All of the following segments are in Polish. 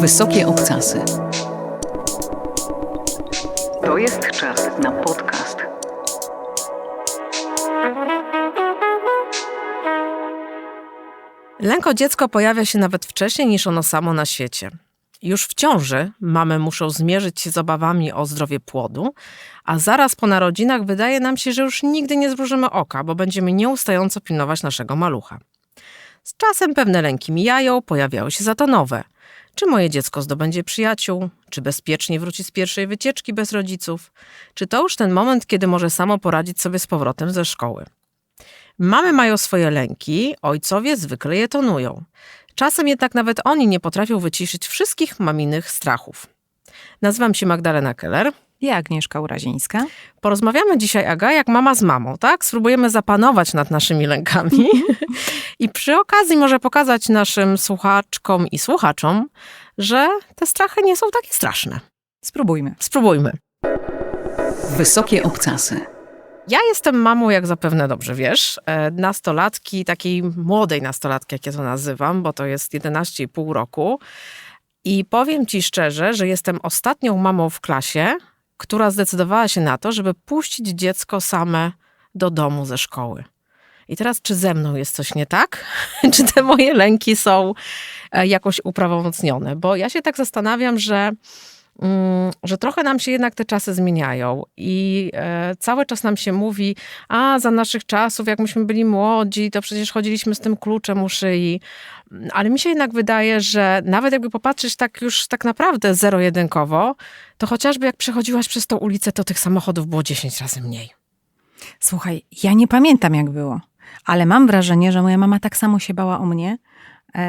Wysokie obcasy. To jest czas na podcast. Lęk o dziecko pojawia się nawet wcześniej niż ono samo na świecie. Już w ciąży mamy muszą zmierzyć się z obawami o zdrowie płodu, a zaraz po narodzinach wydaje nam się, że już nigdy nie zbrużymy oka, bo będziemy nieustająco pilnować naszego malucha. Z czasem pewne lęki mijają, pojawiają się za to nowe. Czy moje dziecko zdobędzie przyjaciół? Czy bezpiecznie wróci z pierwszej wycieczki bez rodziców? Czy to już ten moment, kiedy może samo poradzić sobie z powrotem ze szkoły? Mamy mają swoje lęki, ojcowie zwykle je tonują. Czasem jednak nawet oni nie potrafią wyciszyć wszystkich maminych strachów. Nazywam się Magdalena Keller. I Agnieszka Urazińska. Porozmawiamy dzisiaj, Aga, jak mama z mamą, tak? Spróbujemy zapanować nad naszymi lękami i przy okazji może pokazać naszym słuchaczkom i słuchaczom, że te strachy nie są takie straszne. Spróbujmy. Spróbujmy. Wysokie obcasy. Ja jestem mamą, jak zapewne dobrze wiesz, e, nastolatki, takiej młodej nastolatki, jak ja to nazywam, bo to jest 11,5 roku. I powiem ci szczerze, że jestem ostatnią mamą w klasie, która zdecydowała się na to, żeby puścić dziecko same do domu ze szkoły. I teraz, czy ze mną jest coś nie tak? czy te moje lęki są e, jakoś uprawomocnione? Bo ja się tak zastanawiam, że że trochę nam się jednak te czasy zmieniają i e, cały czas nam się mówi, a za naszych czasów, jak myśmy byli młodzi, to przecież chodziliśmy z tym kluczem u szyi. Ale mi się jednak wydaje, że nawet jakby popatrzeć tak już tak naprawdę zero-jedynkowo, to chociażby jak przechodziłaś przez tą ulicę, to tych samochodów było 10 razy mniej. Słuchaj, ja nie pamiętam jak było, ale mam wrażenie, że moja mama tak samo się bała o mnie,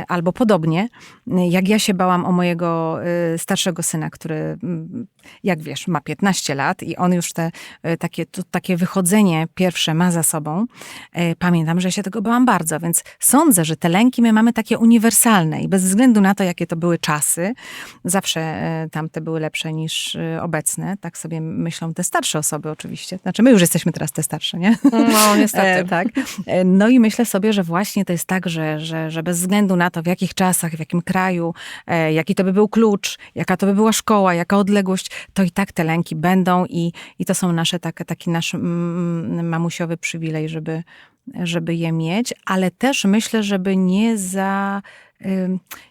albo podobnie, e, jak ja się bałam o mojego e, starszego syna, który, mm, jak wiesz, ma 15 lat i on już te e, takie, to, takie wychodzenie pierwsze ma za sobą. E, Pamiętam, że się tego bałam bardzo, więc sądzę, że te lęki my mamy takie uniwersalne i bez względu na to, jakie to były czasy, zawsze e, tamte były lepsze niż obecne. Tak sobie myślą te starsze osoby oczywiście. Znaczy my już jesteśmy teraz te starsze, nie? No, niestety. Tak. No i myślę sobie, że właśnie to jest tak, że, że, że bez względu na to, w jakich czasach, w jakim kraju, jaki to by był klucz, jaka to by była szkoła, jaka odległość, to i tak te lęki będą i, i to są nasze, tak, taki nasz mm, mamusiowy przywilej, żeby, żeby je mieć, ale też myślę, żeby nie za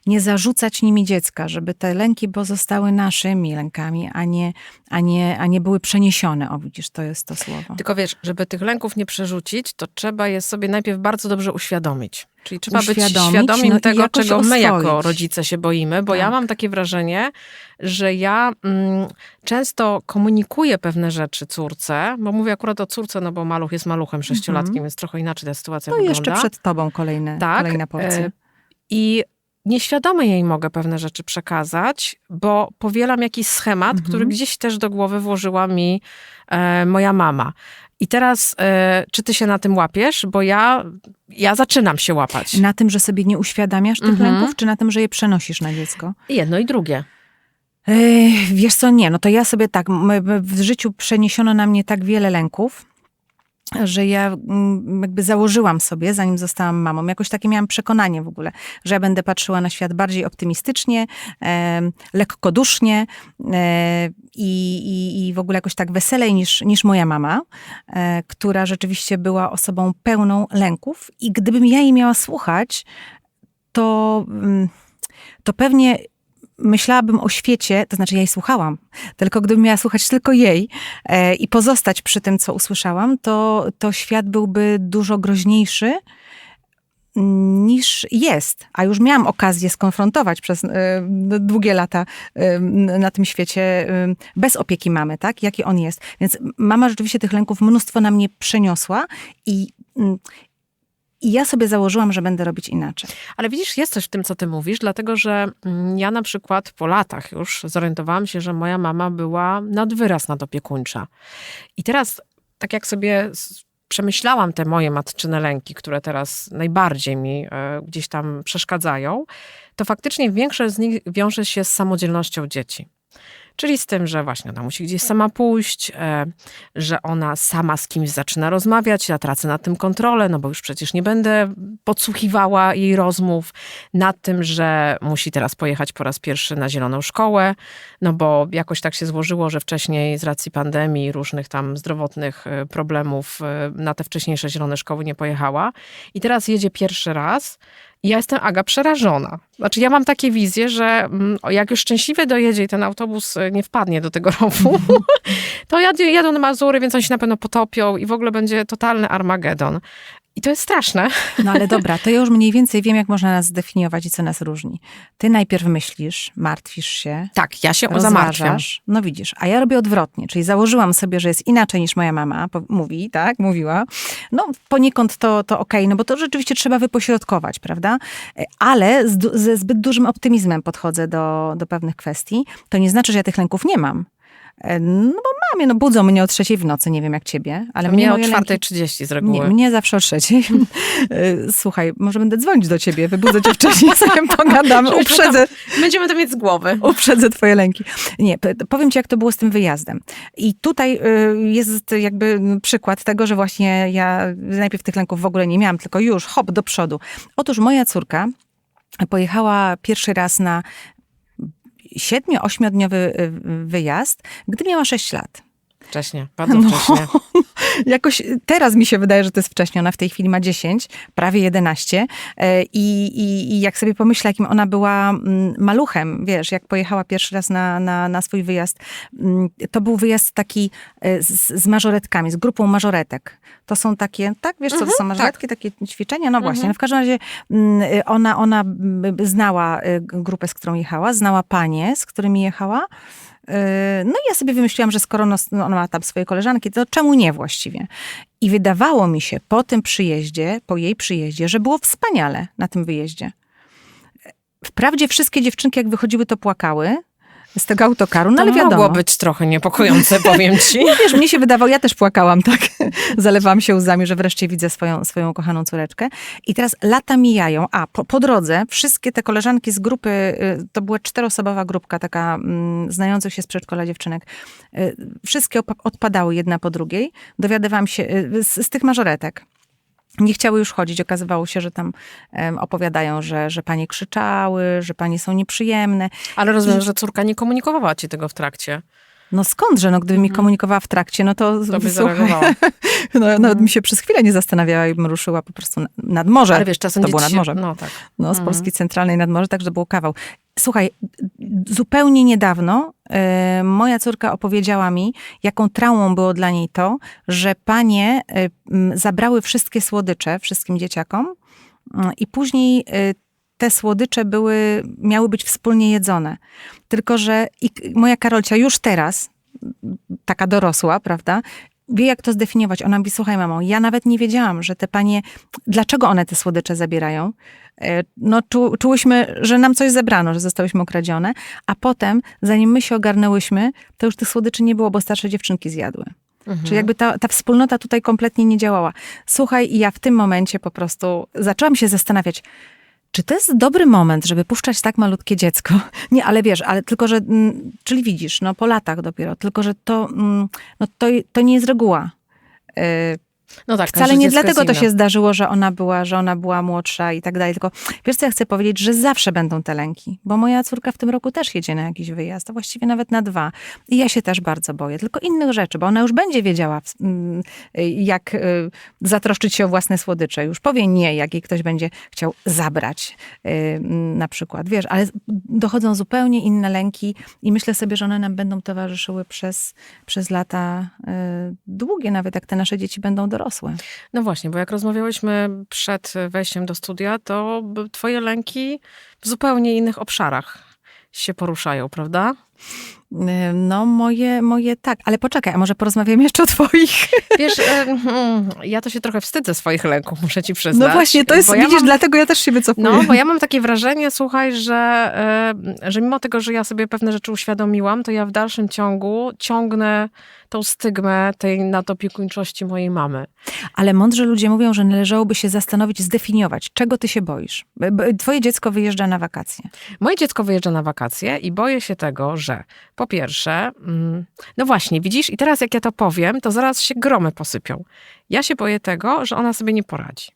nie zarzucać nimi dziecka, żeby te lęki pozostały naszymi lękami, a nie, a nie, a nie były przeniesione. O widzisz, to jest to słowo. Tylko wiesz, żeby tych lęków nie przerzucić, to trzeba je sobie najpierw bardzo dobrze uświadomić. Czyli trzeba Uświadomić, być świadomym no tego, czego my jako oswoić. rodzice się boimy, bo ja Tak. mam takie wrażenie, że ja mm, często komunikuję pewne rzeczy córce, bo mówię akurat o córce, no bo maluch jest maluchem sześciolatkiem, więc trochę inaczej ta sytuacja. No wygląda. jeszcze przed tobą kolejne, Tak, kolejna porcja. e, I nieświadomie jej mogę pewne rzeczy przekazać, bo powielam jakiś schemat, Mhm. który gdzieś też do głowy włożyła mi e, moja mama. I teraz, e, czy ty się na tym łapiesz? Bo ja, ja zaczynam się łapać. Na tym, że sobie nie uświadamiasz tych Mhm. lęków, czy na tym, że je przenosisz na dziecko? Jedno i drugie. Ej, wiesz co, nie, no to ja sobie tak, w życiu przeniesiono na mnie tak wiele lęków, że ja mm, jakby założyłam sobie, zanim zostałam mamą, jakoś takie miałam przekonanie w ogóle, że ja będę patrzyła na świat bardziej optymistycznie, e, lekkodusznie e, i, i, w ogóle jakoś tak weselej niż, niż moja mama, e, która rzeczywiście była osobą pełną lęków. I gdybym ja jej miała słuchać, to, mm, to pewnie myślałabym o świecie, to znaczy ja jej słuchałam, tylko gdybym miała słuchać tylko jej e, i pozostać przy tym, co usłyszałam, to, to świat byłby dużo groźniejszy niż jest. A już miałam okazję skonfrontować przez e, długie lata e, na tym świecie e, bez opieki mamy, tak? Jaki on jest. Więc mama rzeczywiście tych lęków mnóstwo na mnie przeniosła i, i ja sobie założyłam, że będę robić inaczej. Ale widzisz, jest coś w tym, co ty mówisz, dlatego że mm, ja na przykład po latach już zorientowałam się, że moja mama była nad wyraz nadopiekuńcza. I teraz, tak jak sobie przemyślałam te moje matczyne lęki, które teraz najbardziej mi e, gdzieś tam przeszkadzają, to faktycznie większość z nich wiąże się z samodzielnością dzieci. Czyli z tym, że właśnie ona musi gdzieś sama pójść, e, że ona sama z kimś zaczyna rozmawiać, ja tracę nad tym kontrolę, no bo już przecież nie będę podsłuchiwała jej rozmów, nad tym, że musi teraz pojechać po raz pierwszy na zieloną szkołę, no bo jakoś tak się złożyło, że wcześniej z racji pandemii różnych tam zdrowotnych e, problemów e, na te wcześniejsze zielone szkoły nie pojechała. I teraz jedzie pierwszy raz. I ja jestem, Aga, przerażona. Znaczy, ja mam takie wizje, że mm, jak już szczęśliwie dojedzie i ten autobus e, nie wpadnie do tego rowu, to jadą, jadą na Mazury, więc oni się na pewno potopią i w ogóle będzie totalny Armagedon. I to jest straszne. No ale dobra, to ja już mniej więcej wiem, jak można nas zdefiniować i co nas różni. Ty najpierw myślisz, martwisz się, Tak, ja się zamartwiam. No widzisz, a ja robię odwrotnie, czyli założyłam sobie, że jest inaczej niż moja mama mówi, tak, mówiła. No poniekąd to, to okej, no bo to rzeczywiście trzeba wypośrodkować, prawda? E, Ale z, ze zbyt dużym optymizmem podchodzę do, do pewnych kwestii. To nie znaczy, że ja tych lęków nie mam. E, No bo mam je, no budzą mnie o trzeciej w nocy, nie wiem jak ciebie, ale mnie Mnie o moje lęki- 4.30 z nie, mnie zawsze o trzeciej. E, Słuchaj, może będę dzwonić do ciebie, wybudzę cię wcześniej, sobie pogadamy, uprzedzę, Będziemy to mieć z głowy. uprzedzę twoje lęki. Nie, powiem ci, jak to było z tym wyjazdem. I tutaj y, jest jakby przykład tego, że właśnie ja najpierw tych lęków w ogóle nie miałam, tylko już hop do przodu. Otóż moja córka pojechała pierwszy raz na siedmiu, ośmiodniowy y, wyjazd, gdy miała 6 lat. Wcześnie, bardzo No. Jakoś teraz mi się wydaje, że to jest wcześnie. Ona w tej chwili ma 10, prawie 11. E, I, i, i jak sobie pomyślę, jakim ona była mm, maluchem, wiesz, jak pojechała pierwszy raz na, na, na swój wyjazd, mm, to był wyjazd taki e, z, z mażoretkami, z grupą mażoretek. To są takie, tak, wiesz co to są mażoretki, takie ćwiczenia? No właśnie, no w każdym razie mm, ona, ona mm, znała e, grupę, z którą jechała, znała panie, z którymi jechała. Yy, No i ja sobie wymyśliłam, że skoro no, ona ma tam swoje koleżanki, to czemu nie właściwie? I wydawało mi się po tym przyjeździe, po jej przyjeździe, że było wspaniale na tym wyjeździe. Wprawdzie wszystkie dziewczynki, jak wychodziły, to płakały z tego autokaru, no To ale wiadomo. mogło być trochę niepokojące, powiem ci. No wiesz, mnie się wydawało, ja też płakałam, tak? Zalewałam się łzami, że wreszcie widzę swoją, swoją kochaną córeczkę. I teraz lata mijają, a po, po drodze wszystkie te koleżanki z grupy, y, to była czteroosobowa grupka, taka mm, znających się z przedszkola dziewczynek, y, wszystkie odpadały jedna po drugiej. Dowiadywałam się y, z, z tych mażoretek. Nie chciały już chodzić. Okazywało się, że tam em, opowiadają, że, że panie krzyczały, że panie są nieprzyjemne. Ale rozumiem, że córka nie komunikowała ci tego w trakcie. No skądże, no gdyby mi komunikowała w trakcie, no to, To by słuchaj. No, nawet mi się przez chwilę nie zastanawiała i bym ruszyła po prostu na- nad morze. Ale wiesz, czasem to było nad się- morzem. No tak. No, z Polski Centralnej nad morze, także było kawał. Słuchaj, zupełnie niedawno e, moja córka opowiedziała mi, jaką traumą było dla niej to, że panie m, zabrały wszystkie słodycze wszystkim dzieciakom m, i później e, te słodycze były, miały być wspólnie jedzone. Tylko, że i, moja Karolcia już teraz, taka dorosła, prawda, wie jak to zdefiniować. Ona mówi, słuchaj mamo, ja nawet nie wiedziałam, że te panie, dlaczego one te słodycze zabierają. E, No czu, czułyśmy, że nam coś zebrano, że zostałyśmy okradzione, a potem, zanim my się ogarnęłyśmy, to już tych słodyczy nie było, bo starsze dziewczynki zjadły. Czyli jakby ta, ta wspólnota tutaj kompletnie nie działała. Słuchaj, i ja w tym momencie po prostu zaczęłam się zastanawiać, czy to jest dobry moment, żeby puszczać tak malutkie dziecko? Nie, ale wiesz, ale tylko, że, mm, czyli widzisz, no po latach dopiero, tylko, że to, mm, no to, to nie jest reguła. No tak, Wcale nie dlatego to się zdarzyło, że ona była, że ona była młodsza i tak dalej, tylko wiesz co ja chcę powiedzieć, że zawsze będą te lęki, bo moja córka w tym roku też jedzie na jakiś wyjazd, a właściwie nawet na dwa. I ja się też bardzo boję, tylko innych rzeczy, bo ona już będzie wiedziała, mm, jak y, zatroszczyć się o własne słodycze. Już powie nie, jak jej ktoś będzie chciał zabrać y, na przykład. Wiesz, ale dochodzą zupełnie inne lęki i myślę sobie, że one nam będą towarzyszyły przez, przez lata y, długie, nawet jak te nasze dzieci będą No właśnie, bo jak rozmawiałyśmy przed wejściem do studia, to twoje lęki w zupełnie innych obszarach się poruszają, prawda? No, moje, moje tak. Ale poczekaj, a może porozmawiamy jeszcze o twoich? Wiesz, hmm, ja to się trochę wstydzę swoich lęków, muszę ci przyznać. No właśnie, to jest, bo ja widzisz, mam, dlatego ja też się wycofuję. No, bo ja mam takie wrażenie, słuchaj, że, że mimo tego, że ja sobie pewne rzeczy uświadomiłam, to ja w dalszym ciągu ciągnę tą stygmę tej nadopiekuńczości mojej mamy. Ale mądrzy ludzie mówią, że należałoby się zastanowić, zdefiniować, czego ty się boisz. Bo- bo Twoje dziecko wyjeżdża na wakacje. Moje dziecko wyjeżdża na wakacje i boję się tego, że po pierwsze, mm, no właśnie, widzisz, i teraz jak ja to powiem, to zaraz się gromy posypią. Ja się boję tego, że ona sobie nie poradzi.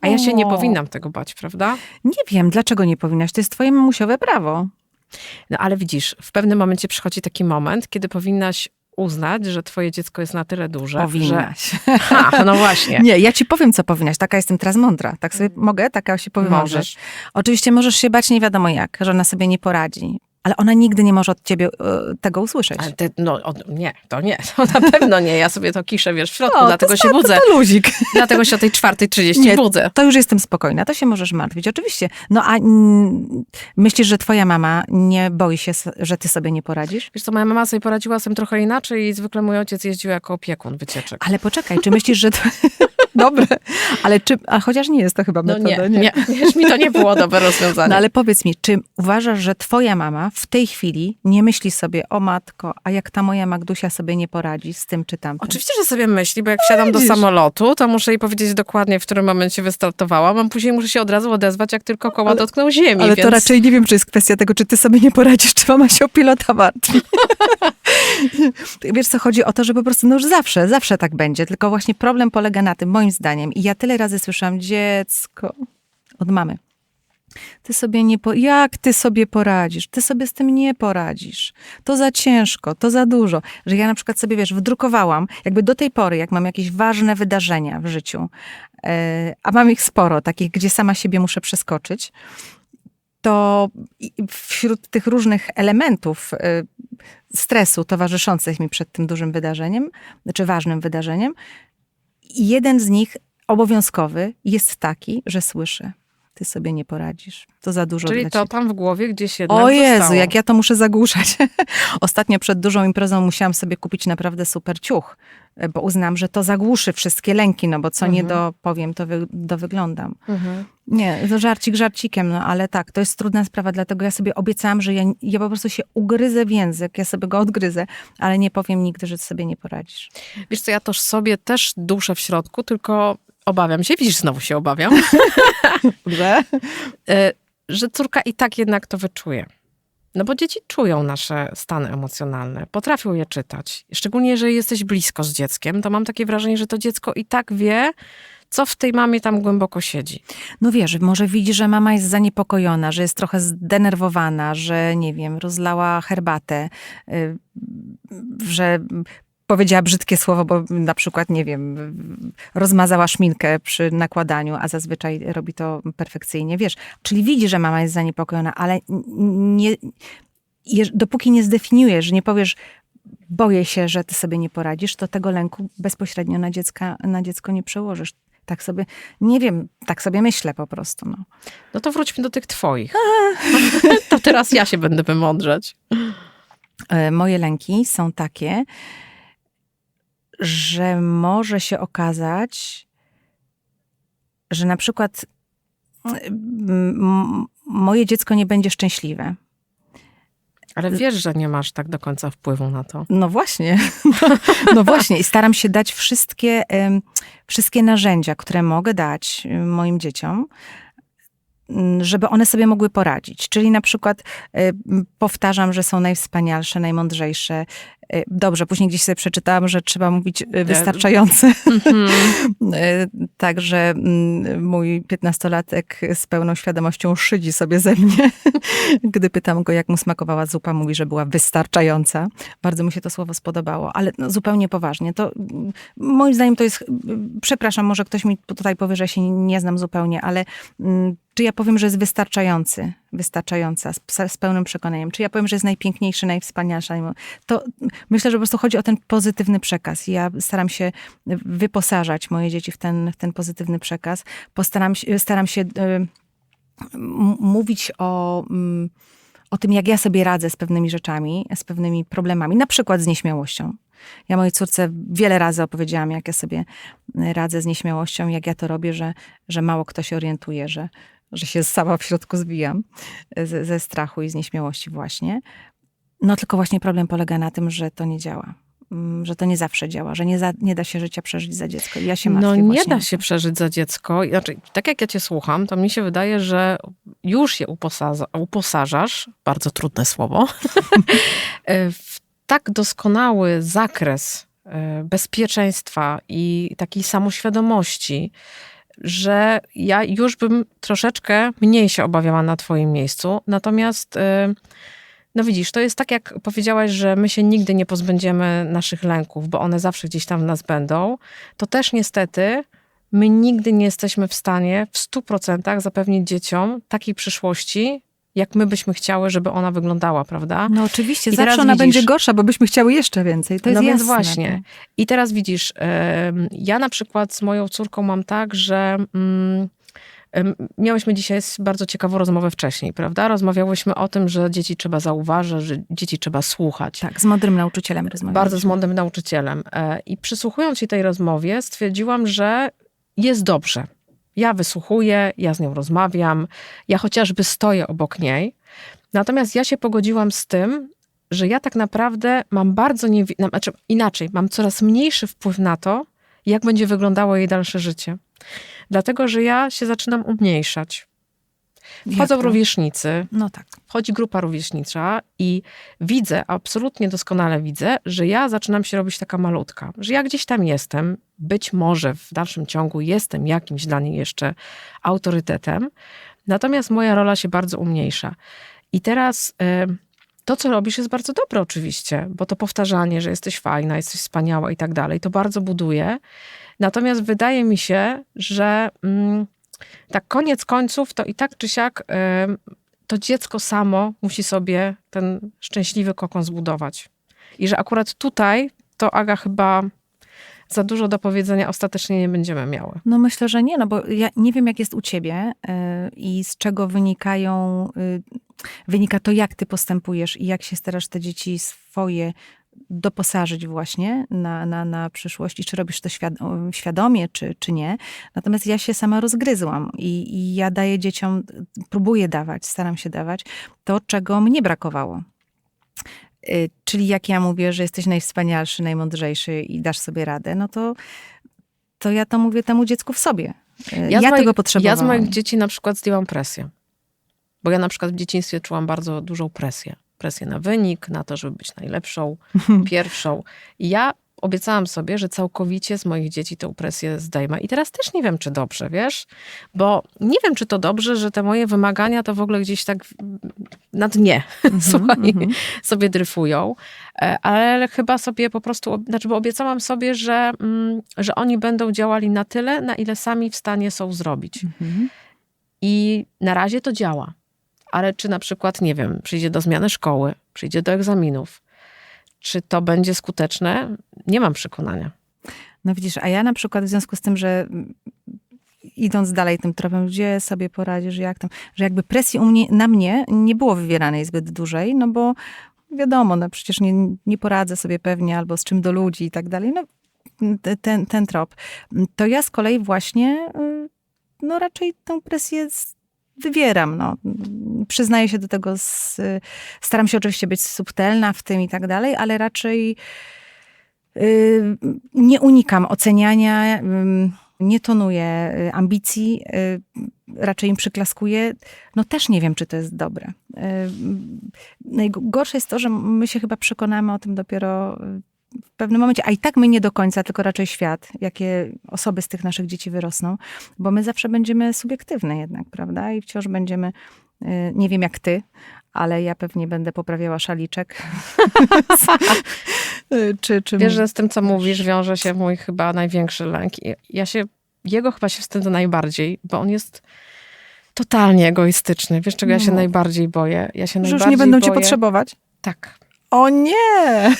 A ja się nie powinnam tego bać, prawda? Nie wiem, dlaczego nie powinnaś. To jest twoje mamusiowe prawo. No ale widzisz, w pewnym momencie przychodzi taki moment, kiedy powinnaś uznać, że twoje dziecko jest na tyle duże, że... Powinnaś. Ha, no właśnie. Nie, ja ci powiem, co powinnaś. Taka jestem teraz mądra. Tak sobie mogę? Taka się powiem. Możesz. Oczywiście możesz się bać nie wiadomo jak, że ona sobie nie poradzi. Ale ona nigdy nie może od ciebie e, tego usłyszeć. Ale no nie, to nie, to na pewno nie. Ja sobie to kiszę, wiesz, w środku, O, dlatego to się budzę. To, to luzik. Dlatego się o tej czwartej trzydzieści Nie, budzę. To już jestem spokojna, to się możesz martwić, oczywiście. No a mm, myślisz, że twoja mama nie boi się, że ty sobie nie poradzisz? Wiesz co, moja mama sobie poradziła z tym trochę inaczej i zwykle mój ojciec jeździł jako opiekun wycieczek. Ale poczekaj, czy myślisz, że to... Dobre, ale czy... A chociaż nie jest to chyba No metoda, nie, nie, wiesz, mi to nie było dobre rozwiązanie. No ale powiedz mi, czy uważasz, że twoja mama w tej chwili nie myśli sobie, o matko, a jak ta moja Magdusia sobie nie poradzi z tym czy tamtym? Oczywiście, że sobie myśli, bo jak wsiadam do widzisz. samolotu, to muszę jej powiedzieć dokładnie, w którym momencie wystartowałam, a później muszę się od razu odezwać, jak tylko koła Ale- dotkną ziemi. Ale więc... to raczej nie wiem, czy jest kwestia tego, czy ty sobie nie poradzisz, czy mama się o pilota martwi. Wiesz co, chodzi o to, że po prostu no już zawsze, zawsze tak będzie. Tylko właśnie problem polega na tym, moim zdaniem, i ja tyle razy słyszałam, dziecko, od mamy. Ty sobie nie po... Jak ty sobie poradzisz? Ty sobie z tym nie poradzisz. To za ciężko, to za dużo. Że ja na przykład sobie, wiesz, wdrukowałam, jakby do tej pory, jak mam jakieś ważne wydarzenia w życiu, e, a mam ich sporo, takich, gdzie sama siebie muszę przeskoczyć, to wśród tych różnych elementów y, stresu towarzyszących mi przed tym dużym wydarzeniem, czy ważnym wydarzeniem, jeden z nich obowiązkowy jest taki, że słyszę, ty sobie nie poradzisz. To za dużo Czyli to tam w głowie gdzieś jednak O Jezu, zostało. jak ja to muszę zagłuszać. Ostatnio przed dużą imprezą musiałam sobie kupić naprawdę super ciuch, bo uznam, że to zagłuszy wszystkie lęki, no bo co nie Mhm. dopowiem, to wy, dowyglądam. Mhm. Nie, to żarcik żarcikiem, no ale tak, to jest trudna sprawa, dlatego ja sobie obiecałam, że ja, ja po prostu się ugryzę w język, ja sobie go odgryzę, ale nie powiem nigdy, że sobie nie poradzisz. Wiesz co, ja to sobie też duszę w środku, tylko obawiam się, widzisz, znowu się obawiam, e, że córka i tak jednak to wyczuje. No bo dzieci czują nasze stany emocjonalne, potrafią je czytać. Szczególnie, jeżeli jesteś blisko z dzieckiem, to mam takie wrażenie, że to dziecko i tak wie, co w tej mamie tam głęboko siedzi. No wiesz, może widzi, że mama jest zaniepokojona, że jest trochę zdenerwowana, że nie wiem, rozlała herbatę, y, że powiedziała brzydkie słowo, bo na przykład, nie wiem, rozmazała szminkę przy nakładaniu, a zazwyczaj robi to perfekcyjnie, wiesz. Czyli widzi, że mama jest zaniepokojona, ale nie, dopóki nie zdefiniujesz, nie powiesz, boję się, że ty sobie nie poradzisz, to tego lęku bezpośrednio na, dziecka, na dziecko nie przełożysz. Tak sobie, nie wiem, tak sobie myślę po prostu. No. No to wróćmy do tych twoich. to teraz ja się będę wymądrzeć. E, Moje lęki są takie, że może się okazać, że na przykład m- moje dziecko nie będzie szczęśliwe. Ale wiesz, że nie masz tak do końca wpływu na to. No właśnie. No właśnie. I staram się dać wszystkie, wszystkie narzędzia, które mogę dać moim dzieciom, żeby one sobie mogły poradzić. Czyli na przykład m, powtarzam, że są najwspanialsze, najmądrzejsze. E, Dobrze, później gdzieś sobie przeczytałam, że trzeba mówić e, wystarczające. Mhm. E, Także mm, mój piętnastolatek z pełną świadomością szydzi sobie ze mnie. Gdy pytam go, jak mu smakowała zupa, mówi, że była wystarczająca. Bardzo mu się to słowo spodobało, ale no, zupełnie poważnie. To mm, moim zdaniem to jest, mm, przepraszam, może ktoś mi tutaj powie, że się nie znam zupełnie, ale mm, czy ja powiem, że jest wystarczający, wystarczająca, z, z pełnym przekonaniem, czy ja powiem, że jest najpiękniejszy, najwspanialszy, to myślę, że po prostu chodzi o ten pozytywny przekaz. Ja staram się wyposażać moje dzieci w ten, w ten pozytywny przekaz. Postaram się, staram się y, mówić o, mm, o tym, jak ja sobie radzę z pewnymi rzeczami, z pewnymi problemami, na przykład z nieśmiałością. Ja mojej córce wiele razy opowiedziałam, jak ja sobie radzę z nieśmiałością, jak ja to robię, że, że mało kto się orientuje, że, że się sama w środku zbijam ze, ze strachu i z nieśmiałości właśnie. No tylko właśnie problem polega na tym, że to nie działa. Mm, Że to nie zawsze działa, że nie, za, nie da się życia przeżyć za dziecko. I ja się martwię No nie właśnie da się przeżyć za dziecko. Znaczy, tak jak ja cię słucham, to mi się wydaje, że już je uposaża, uposażasz, bardzo trudne słowo, w tak doskonały zakres e, bezpieczeństwa i takiej samoświadomości, że ja już bym troszeczkę mniej się obawiała na Twoim miejscu. Natomiast, e, no widzisz, to jest tak, jak powiedziałaś, że my się nigdy nie pozbędziemy naszych lęków, bo one zawsze gdzieś tam w nas będą. To też niestety my nigdy nie jesteśmy w stanie w 100% zapewnić dzieciom takiej przyszłości, jak my byśmy chciały, żeby ona wyglądała, prawda? No oczywiście, I zawsze ona widzisz- będzie gorsza, bo byśmy chciały jeszcze więcej. To jest no więc jasne. właśnie. I teraz widzisz, ja na przykład z moją córką mam tak, że mm, miałyśmy dzisiaj bardzo ciekawą rozmowę wcześniej, prawda? Rozmawiałyśmy o tym, że dzieci trzeba zauważyć, że dzieci trzeba słuchać. Tak, z mądrym nauczycielem rozmawiamy. Bardzo z mądrym nauczycielem. E, I przysłuchując się tej rozmowie, stwierdziłam, że jest dobrze. Ja wysłuchuję, ja z nią rozmawiam, ja chociażby stoję obok niej. Natomiast ja się pogodziłam z tym, że ja tak naprawdę mam bardzo no, znaczy inaczej, mam coraz mniejszy wpływ na to, jak będzie wyglądało jej dalsze życie. Dlatego, że ja się zaczynam umniejszać. Wchodzą rówieśnicy, No tak. wchodzi grupa rówieśnicza i widzę, absolutnie doskonale widzę, że ja zaczynam się robić taka malutka, że ja gdzieś tam jestem, być może w dalszym ciągu jestem jakimś dla niej jeszcze autorytetem, natomiast moja rola się bardzo umniejsza. I teraz e, to, co robisz, jest bardzo dobre oczywiście, bo to powtarzanie, że jesteś fajna, jesteś wspaniała i tak dalej, to bardzo buduje. Natomiast wydaje mi się, że mm, tak koniec końców to i tak czy siak em, to dziecko samo musi sobie ten szczęśliwy kokon zbudować. I że akurat tutaj to Aga chyba za dużo do powiedzenia ostatecznie nie będziemy miały. No myślę, że nie, no bo ja nie wiem, jak jest u ciebie y, i z czego wynikają, y, wynika to, jak ty postępujesz i jak się starasz te dzieci swoje doposażyć właśnie na, na, na przyszłość i czy robisz to świad- świadomie, czy, czy nie. Natomiast ja się sama rozgryzłam i, i ja daję dzieciom, próbuję dawać, staram się dawać to, czego mnie brakowało. Y, Czyli jak ja mówię, że jesteś najwspanialszy, najmądrzejszy i dasz sobie radę, no to, to ja to mówię temu dziecku w sobie. Y, Ja, moich- tego potrzebowałam. Ja z moich dzieci na przykład zdjęłam presję. Bo ja na przykład w dzieciństwie czułam bardzo dużą presję. Presję na wynik, na to, żeby być najlepszą, pierwszą. I ja obiecałam sobie, że całkowicie z moich dzieci tę presję zdejmę. I teraz też nie wiem, czy dobrze, wiesz? Bo nie wiem, czy to dobrze, że te moje wymagania to w ogóle gdzieś tak na dnie słuchaj, mhm. sobie dryfują. E, Ale chyba sobie po prostu, znaczy bo obiecałam sobie, że, mm, że oni będą działali na tyle, na ile sami w stanie są zrobić. Mhm. I na razie to działa. Ale czy na przykład, nie wiem, przyjdzie do zmiany szkoły, przyjdzie do egzaminów, czy to będzie skuteczne? Nie mam przekonania. No widzisz, a ja na przykład w związku z tym, że idąc dalej tym tropem, gdzie sobie poradzisz, jak tam, że jakby presji u mnie, na mnie nie było wywieranej zbyt dużej, no bo wiadomo, no przecież nie, nie poradzę sobie pewnie albo z czym do ludzi i tak dalej, no te- ten, ten trop. To ja z kolei właśnie, y, no raczej tę presję wywieram, no. Przyznaję się do tego, z, staram się oczywiście być subtelna w tym i tak dalej, ale raczej y, nie unikam oceniania, ym, nie tonuję y, ambicji, y, raczej im przyklaskuję. No też nie wiem, czy to jest dobre. Y, Najgorsze jest to, że my się chyba przekonamy o tym dopiero y, w pewnym momencie, a i tak my nie do końca, tylko raczej świat, jakie osoby z tych naszych dzieci wyrosną, bo my zawsze będziemy subiektywne jednak, prawda? I wciąż będziemy, y, nie wiem jak ty, ale ja pewnie będę poprawiała szaliczek. czy, czy Wiesz, że z tym, co mówisz, wiąże się mój chyba największy lęk. Ja się, jego chyba się wstydzę najbardziej, bo on jest totalnie egoistyczny. Wiesz, czego ja się No. najbardziej boję? Ja się że już nie będą cię boję... potrzebować? Tak. O nie!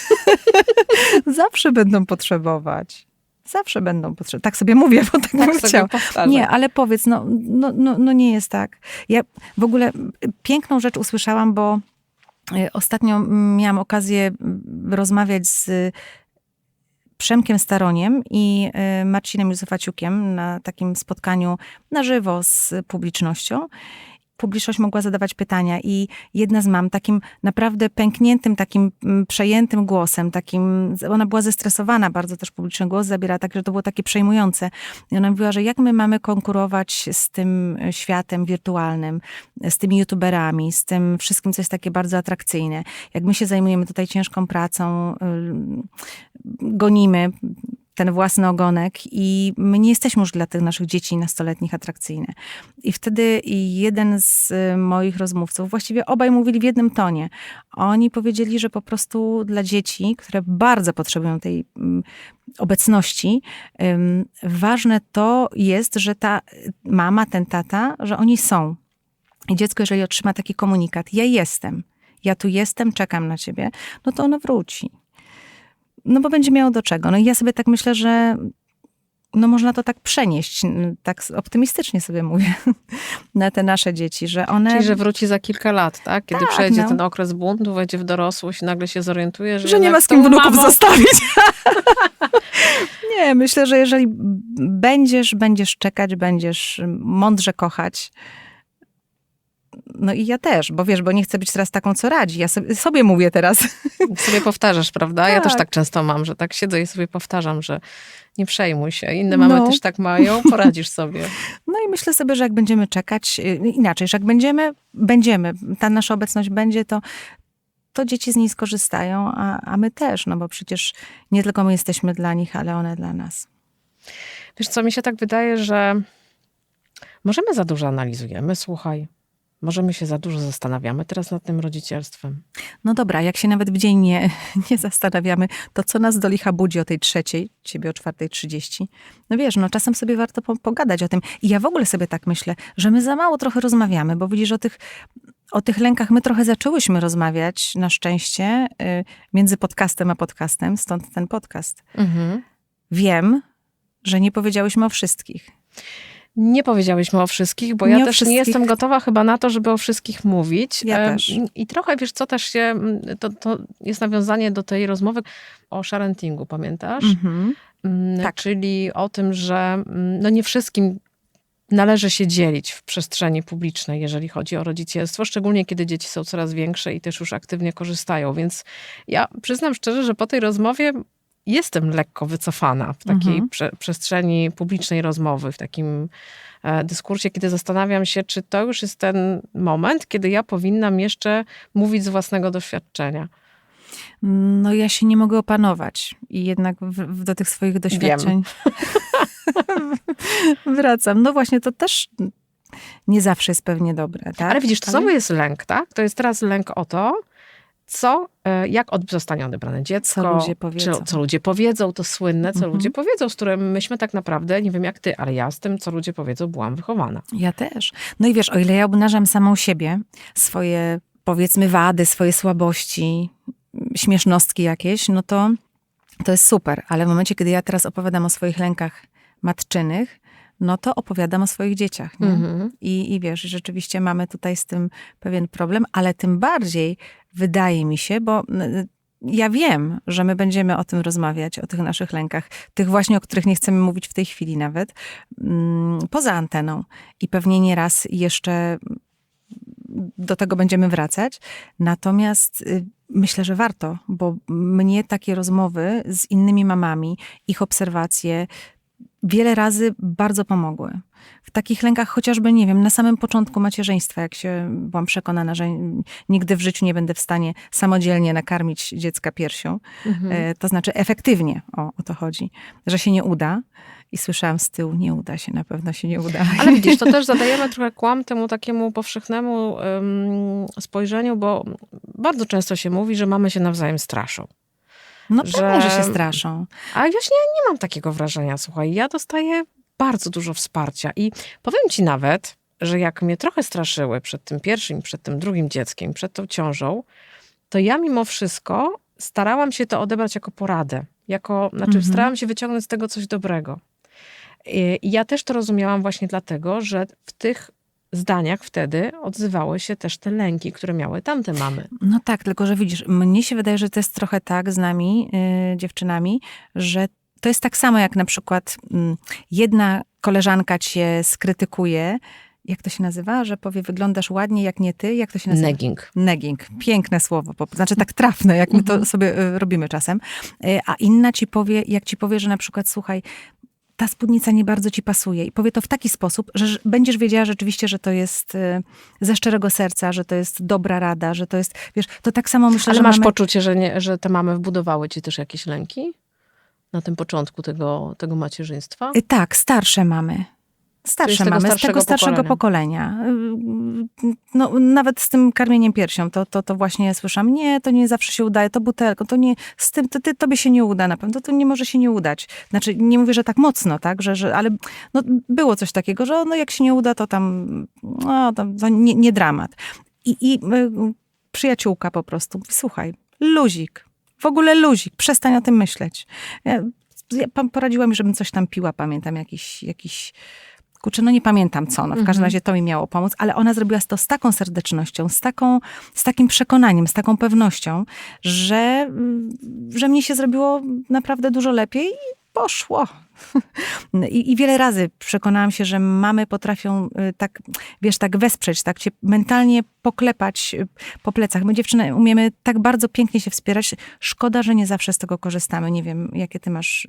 Zawsze będą potrzebować. Zawsze będą potrzebować. Tak sobie mówię, bo tak, bym Tak chciała. powtarzam. Nie, ale powiedz, no, no, no, no nie jest tak. Ja w ogóle piękną rzecz usłyszałam, bo y, ostatnio miałam okazję mm, rozmawiać z Przemkiem Staroniem i y, Marcinem Józefaciukiem na takim spotkaniu na żywo z publicznością. Publiczność mogła zadawać pytania i jedna z mam takim naprawdę pękniętym, takim mm, przejętym głosem, takim, ona była zestresowana bardzo też publiczny głos zabiera, także to było takie przejmujące. I ona mówiła, że jak my mamy konkurować z tym światem wirtualnym, z tymi youtuberami, z tym wszystkim, co jest takie bardzo atrakcyjne. Jak my się zajmujemy tutaj ciężką pracą, gonimy ten własny ogonek i my nie jesteśmy już dla tych naszych dzieci nastoletnich atrakcyjne. I wtedy jeden z y, moich rozmówców, właściwie obaj mówili w jednym tonie. Oni powiedzieli, że po prostu dla dzieci, które bardzo potrzebują tej mm, obecności, ważne to jest, że ta mama, ten tata, że oni są. I dziecko, jeżeli otrzyma taki komunikat, ja jestem, ja tu jestem, czekam na ciebie, no to ono wróci. No bo będzie miało do czego. No i ja sobie tak myślę, że no można to tak przenieść, tak optymistycznie sobie mówię, na te nasze dzieci, że one... Czyli, że wróci za kilka lat, tak? Kiedy Tak, przejdzie no. ten okres buntu, wejdzie w dorosłość i nagle się zorientuje, że, że nie ma z kim wnuków mamą- zostawić. nie, myślę, że jeżeli będziesz, będziesz czekać, będziesz mądrze kochać, no i ja też, bo wiesz, bo nie chcę być teraz taką, co radzi. Ja sobie, sobie mówię teraz. Sobie powtarzasz, prawda? Ja też Tak. tak często mam, że tak siedzę i sobie powtarzam, że nie przejmuj się. Inne mamy No. też tak mają, poradzisz sobie. No i myślę sobie, że jak będziemy czekać, y, inaczej, że jak będziemy, będziemy, ta nasza obecność będzie, to, to dzieci z niej skorzystają, a, a my też, no bo przecież nie tylko my jesteśmy dla nich, ale one dla nas. Wiesz co, mi się tak wydaje, że może my za dużo analizujemy, słuchaj. Może my się za dużo zastanawiamy teraz nad tym rodzicielstwem. No dobra, jak się nawet w dzień nie, nie zastanawiamy, to co nas do licha budzi o tej trzeciej, ciebie o czwartej trzydzieści? No wiesz, no czasem sobie warto po, pogadać o tym. I ja w ogóle sobie tak myślę, że my za mało trochę rozmawiamy, bo widzisz, o tych, o tych lękach my trochę zaczęłyśmy rozmawiać, na szczęście, y, między podcastem a podcastem, stąd ten podcast. Wiem, że nie powiedziałyśmy o wszystkich. Nie powiedziałyśmy o wszystkich, bo Nie ja też nie wszystkich. jestem gotowa chyba na to, żeby o wszystkich mówić. Ja też. I trochę, wiesz co, też się, to, to jest nawiązanie do tej rozmowy o sharentingu, pamiętasz? Mhm. Mm, Tak. Czyli o tym, że mm, no nie wszystkim należy się dzielić w przestrzeni publicznej, jeżeli chodzi o rodzicielstwo, szczególnie kiedy dzieci są coraz większe i też już aktywnie korzystają. Więc ja przyznam szczerze, że po tej rozmowie jestem lekko wycofana w takiej Mhm. prze, przestrzeni publicznej rozmowy, w takim e, dyskursie, kiedy zastanawiam się, czy to już jest ten moment, kiedy ja powinnam jeszcze mówić z własnego doświadczenia. No ja się nie mogę opanować i jednak w, w, do tych swoich doświadczeń wracam. No właśnie, to też nie zawsze jest pewnie dobre, tak? Ale widzisz, to znowu jest lęk, tak? To jest teraz lęk o to, co, e, jak od, zostanie odebrane dziecko, Co ludzie powiedzą. Czy, co ludzie powiedzą, to słynne, co Mhm. ludzie powiedzą, z którym myśmy tak naprawdę, nie wiem jak ty, ale ja z tym, co ludzie powiedzą, byłam wychowana. Ja też. No i wiesz, o ile ja obnażam samą siebie, swoje powiedzmy wady, swoje słabości, śmiesznostki jakieś, no to to jest super. Ale w momencie, kiedy ja teraz opowiadam o swoich lękach matczynych, no to opowiadam o swoich dzieciach. Nie? Mhm. I, I wiesz, rzeczywiście mamy tutaj z tym pewien problem, ale tym bardziej wydaje mi się, bo ja wiem, że my będziemy o tym rozmawiać, o tych naszych lękach, tych właśnie, o których nie chcemy mówić w tej chwili nawet, mm, poza anteną. I pewnie nieraz jeszcze do tego będziemy wracać. Natomiast y, myślę, że warto, bo mnie takie rozmowy z innymi mamami, ich obserwacje wiele razy bardzo pomogły. W takich lękach chociażby, nie wiem, na samym początku macierzyństwa, jak się byłam przekonana, że nigdy w życiu nie będę w stanie samodzielnie nakarmić dziecka piersią, Mhm. e, to znaczy efektywnie, o, o to chodzi, że się nie uda. I słyszałam z tyłu, nie uda się, na pewno się nie uda. Ale widzisz, to też zadajemy trochę kłam temu takiemu powszechnemu spojrzeniu, bo bardzo często się mówi, że mamy się nawzajem straszą. No że- pewnie, że się straszą. A właśnie ja nie mam takiego wrażenia, słuchaj, ja dostaję bardzo dużo wsparcia i powiem ci nawet, że jak mnie trochę straszyły przed tym pierwszym, przed tym drugim dzieckiem, przed tą ciążą, to ja mimo wszystko starałam się to odebrać jako poradę, jako, znaczy Mhm. starałam się wyciągnąć z tego coś dobrego. I i ja też to rozumiałam właśnie dlatego, że w tych zdaniach wtedy odzywały się też te lęki, które miały tamte mamy. No tak, tylko że widzisz, mnie się wydaje, że to jest trochę tak z nami, y, dziewczynami, że to jest tak samo jak na przykład mm, jedna koleżanka cię skrytykuje jak to się nazywa, że powie, wyglądasz ładnie, jak nie ty, jak to się nazywa? Negging. Negging. Piękne słowo, znaczy tak trafne, jak my to sobie y, robimy czasem. Y, A inna ci powie, jak ci powie, że na przykład, słuchaj, ta spódnica nie bardzo ci pasuje i powie to w taki sposób, że będziesz wiedziała rzeczywiście, że to jest y, ze szczerego serca, że to jest dobra rada, że to jest, wiesz, to tak samo myślę, Ale że masz mamy... poczucie, że, nie, że te mamy wbudowały ci też jakieś lęki? Na tym początku tego, tego macierzyństwa? Y, Tak, starsze mamy. Starsze mamy, z tego starszego pokolenia. Y, No, nawet z tym karmieniem piersią, to, to, to właśnie słyszałam, nie, to nie zawsze się udaje, to butelką, to nie, z tym, to ty, tobie się nie uda na pewno, to nie może się nie udać. Znaczy, nie mówię, że tak mocno, tak, że, że ale no, było coś takiego, że no, jak się nie uda, to tam, no, to nie, nie dramat. I, i y, przyjaciółka po prostu, słuchaj, luzik, w ogóle luzik, przestań o tym myśleć. Ja, ja poradziła mi, żebym coś tam piła, pamiętam, jakiś, jakiś kurczę, no nie pamiętam co, no w każdym razie to mi miało pomóc, ale ona zrobiła to z taką serdecznością, z, taką, z takim przekonaniem, z taką pewnością, że, mm, że mnie się zrobiło naprawdę dużo lepiej poszło. I, I wiele razy przekonałam się, że mamy potrafią y, tak, wiesz, tak wesprzeć, tak cię mentalnie poklepać y, po plecach. My dziewczyny umiemy tak bardzo pięknie się wspierać. Szkoda, że nie zawsze z tego korzystamy. Nie wiem, jakie ty masz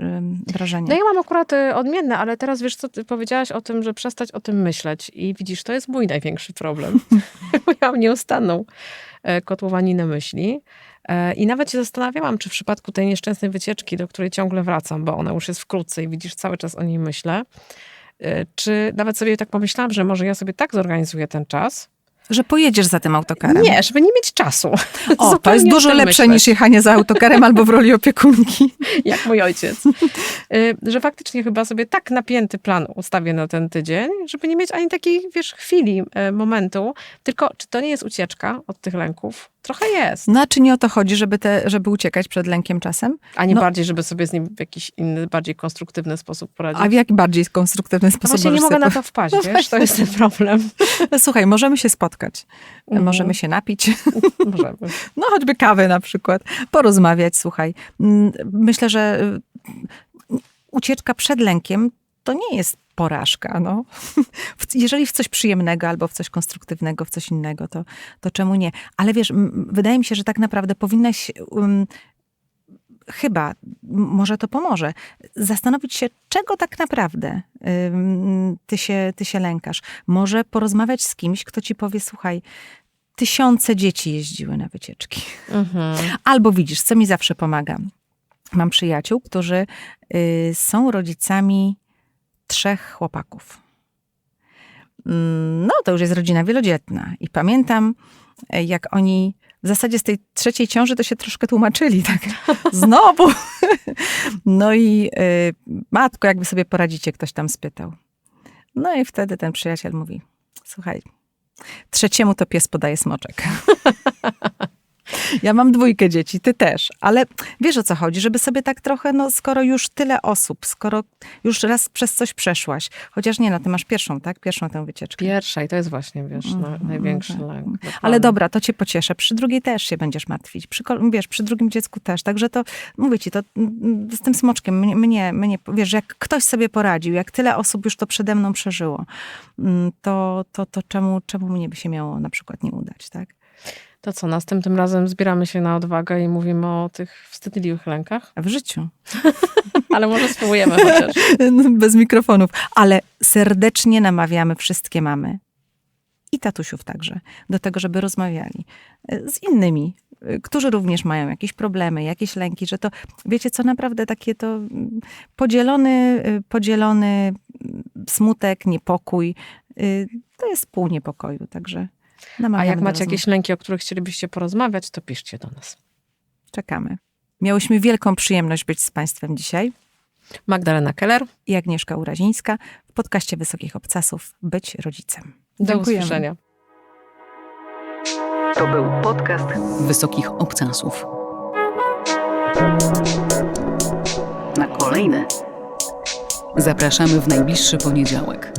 wrażenie. No ja mam akurat y, odmienne, ale teraz wiesz co, ty powiedziałaś o tym, że przestać o tym myśleć i widzisz, to jest mój największy problem. Ja mam nieustanną e, kotłowaninę myśli. E, i nawet się zastanawiałam, czy w przypadku tej nieszczęsnej wycieczki, do której ciągle wracam, bo ona już jest wkrótce i widzisz, cały czas o niej myślę, e, czy nawet sobie tak pomyślałam, że może ja sobie tak zorganizuję ten czas, Że pojedziesz za tym autokarem. nie, żeby nie mieć czasu. O, to jest dużo lepsze myśleć. niż jechanie za autokarem albo w roli opiekunki. jak mój ojciec. Y, że faktycznie chyba sobie tak napięty plan ustawię na ten tydzień, żeby nie mieć ani takiej, wiesz, chwili, y, momentu. Tylko czy to nie jest ucieczka od tych lęków? Trochę jest. No, a czy nie o to chodzi, żeby, te, żeby uciekać przed lękiem czasem? A nie No. bardziej, żeby sobie z nim w jakiś inny, bardziej konstruktywny sposób poradzić. A w jaki bardziej konstruktywny No sposób właśnie nie mogę na to wpaść, No wiesz? To jest ten problem. Słuchaj, możemy się spotkać. Mhm. Możemy się napić. Możemy. No choćby kawę na przykład. Porozmawiać, słuchaj. Mm, Myślę, że y, ucieczka przed lękiem to nie jest porażka. No. Jeżeli w coś przyjemnego albo w coś konstruktywnego, w coś innego, to, to czemu nie? Ale wiesz, wydaje mi się, że tak naprawdę powinnaś um, chyba, może to pomoże, zastanowić się, czego tak naprawdę ym, ty się, ty się lękasz. Może porozmawiać z kimś, kto ci powie, słuchaj, tysiące dzieci jeździły na wycieczki. Mhm. Albo widzisz, co mi zawsze pomaga. Mam przyjaciół, którzy y, są rodzicami trzech chłopaków. Mm, No, to już jest rodzina wielodzietna. I pamiętam, e, jak oni w zasadzie z tej trzeciej ciąży to się troszkę tłumaczyli, tak? Znowu. No i y, matko, jakby sobie poradzicie, ktoś tam spytał. No i wtedy ten przyjaciel mówi, słuchaj, trzeciemu to pies podaje smoczek. Ja mam dwójkę dzieci, ty też, ale wiesz o co chodzi, żeby sobie tak trochę, no skoro już tyle osób, skoro już raz przez coś przeszłaś, chociaż nie, no ty masz pierwszą, tak? Pierwszą tę wycieczkę. Pierwsza i to jest właśnie, wiesz, na, największy Mhm. lęk. Ale dobra, to cię pocieszę. Przy drugiej też się będziesz martwić. Przy, wiesz, przy drugim dziecku też. Także to, mówię ci, to mm, z tym smoczkiem, mnie, mnie, mnie wiesz, jak ktoś sobie poradził, jak tyle osób już to przede mną przeżyło, mm, to, to, to czemu, czemu mnie by się miało na przykład nie udać, tak? To co, następnym razem zbieramy się na odwagę i mówimy o tych wstydliwych lękach? W życiu. Ale może spróbujemy chociaż. Bez mikrofonów. Ale serdecznie namawiamy wszystkie mamy i tatusiów także do tego, żeby rozmawiali e, z innymi, e, którzy również mają jakieś problemy, jakieś lęki, że to, wiecie co, naprawdę takie to mm, podzielony, e, podzielony mm, smutek, niepokój, to jest pół niepokoju, także A namawiamy jak do macie rozmowy. jakieś lęki, o których chcielibyście porozmawiać, to piszcie do nas. Czekamy. Miałyśmy wielką przyjemność być z Państwem dzisiaj Magdalena Keller, i Agnieszka Urazińska w podcaście Wysokich Obcasów Być Rodzicem. do Dziękujemy. usłyszenia. To był podcast Wysokich Obcasów. Na kolejne zapraszamy w najbliższy poniedziałek.